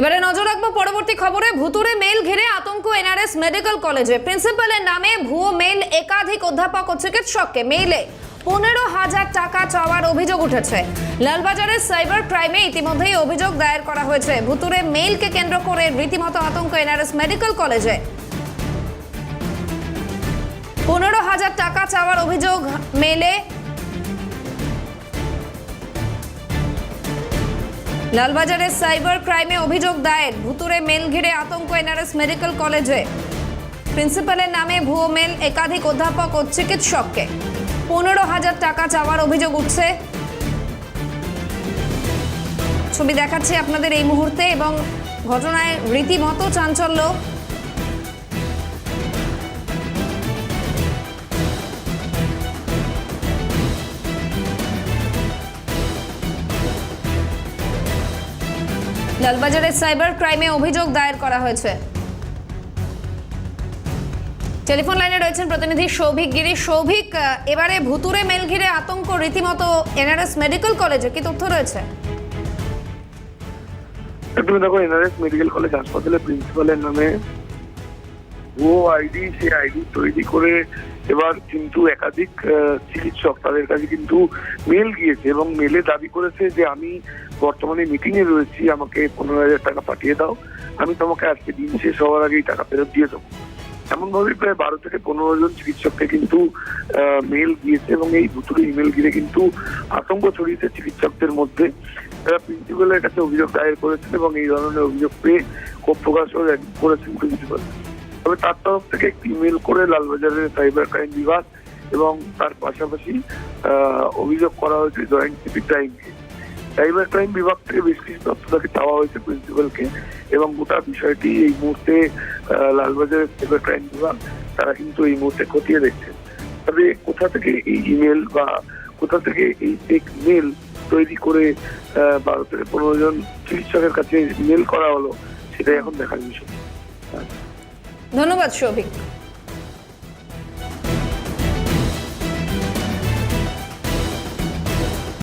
এবারে নজর রাখব পরবর্তী খবরে। ভুতুরে মেল ঘিরে আতঙ্ক এনআরএস মেডিকেল কলেজে। প্রিন্সিপালের নামে ভুয়ো মেল একাধিক অধ্যাপক ও চিকিৎসককে মেইলে পনেরো হাজার টাকা চাওয়ার অভিযোগ উঠেছে। লালবাজারের সাইবার ক্রাইমে ইতিমধ্যেই অভিযোগ দায়ের করা হয়েছে। ভুতুরে মেইলকে কেন্দ্র করে রীতিমতো আতঙ্ক এনআরএস মেডিকেল কলেজে। পনেরো হাজার টাকা চাওয়ার অভিযোগ মেলে লালবাজারের সাইবার ক্রাইমে অভিযোগ দায়ের। ভুতুরে মেল ঘিরে আতঙ্ক এনআরএস মেডিকেল কলেজে। প্রিন্সিপালের নামে ভুয়ো মেল একাধিক অধ্যাপক ও চিকিৎসককে। পনেরো হাজার টাকা চাওয়ার অভিযোগ উঠছে। ছবি দেখাচ্ছে আপনাদের এই মুহূর্তে এবং ঘটনায় রীতিমতো চাঞ্চল্য। লালবাজারের সাইবার ক্রাইমে অভিযোগ দায়ের করা হয়েছে। টেলিফোন লাইনে রয়েছেন প্রতিনিধি সৌভিক গিরি। সৌভিক এবারে ভুতুরে মেল ঘিরে আতঙ্ক রীতিমতো এনআরএস মেডিকেল কলেজে, কি তথ্য রয়েছে? তুমি দেখো, এনআরএস মেডিকেল কলেজ হাসপাতালে প্রিন্সিপালের নামে ও আইডি, সেই আইডি তৈরি করে এবার কিন্তু একাধিক চিকিৎসক তাদের কাছে কিন্তু মেল গিয়েছে এবং মেলে দাবি করেছে যে আমি বর্তমানে মিটিং এ রয়েছি, আমাকে পনেরো হাজার টাকা পাঠিয়ে দাও। আমি তোমাকে আজকে দিন শেষ হওয়ার আগেই টাকা ফেরত দিয়ে দেবো। এমন ভাবে প্রায় বারো থেকে পনেরো জন চিকিৎসককে কিন্তু মেল গিয়েছে এবং এই দুটো ইমেল ঘিরে কিন্তু আতঙ্ক ছড়িয়েছে চিকিৎসকদের মধ্যে। তারা প্রিন্সিপালের কাছে অভিযোগ দায়ের করেছেন এবং এই ধরনের অভিযোগ পেয়ে ক্ষোভ প্রকাশ করেছেন প্রিন্সিপাল তবে তার তরফ থেকে একটি ইমেল করে লালবাজারের সাইবার ক্রাইম বিভাগ এবং তার পাশাপাশি অভিযোগ করা হয়েছে জয়েন্ট সিপি ক্রাইমকে সাইবার ক্রাইম বিভাগ থেকে বেশ কিছু তথ্য তাকে চাওয়া হয়েছে প্রিন্সিপালকে এবং গোটা বিষয়টি এই মুহূর্তে লালবাজারের সাইবার ক্রাইম বিভাগ তারা কিন্তু এই মুহূর্তে খতিয়ে দেখছেন তবে কোথা থেকে এই ইমেল বা কোথা থেকে এই ফেক মেল তৈরি করে বারো থেকে পনেরো জন চিকিৎসকের কাছে মেল করা হলো, সেটাই এখন দেখার বিষয়। ধন্যবাদ সৌভিক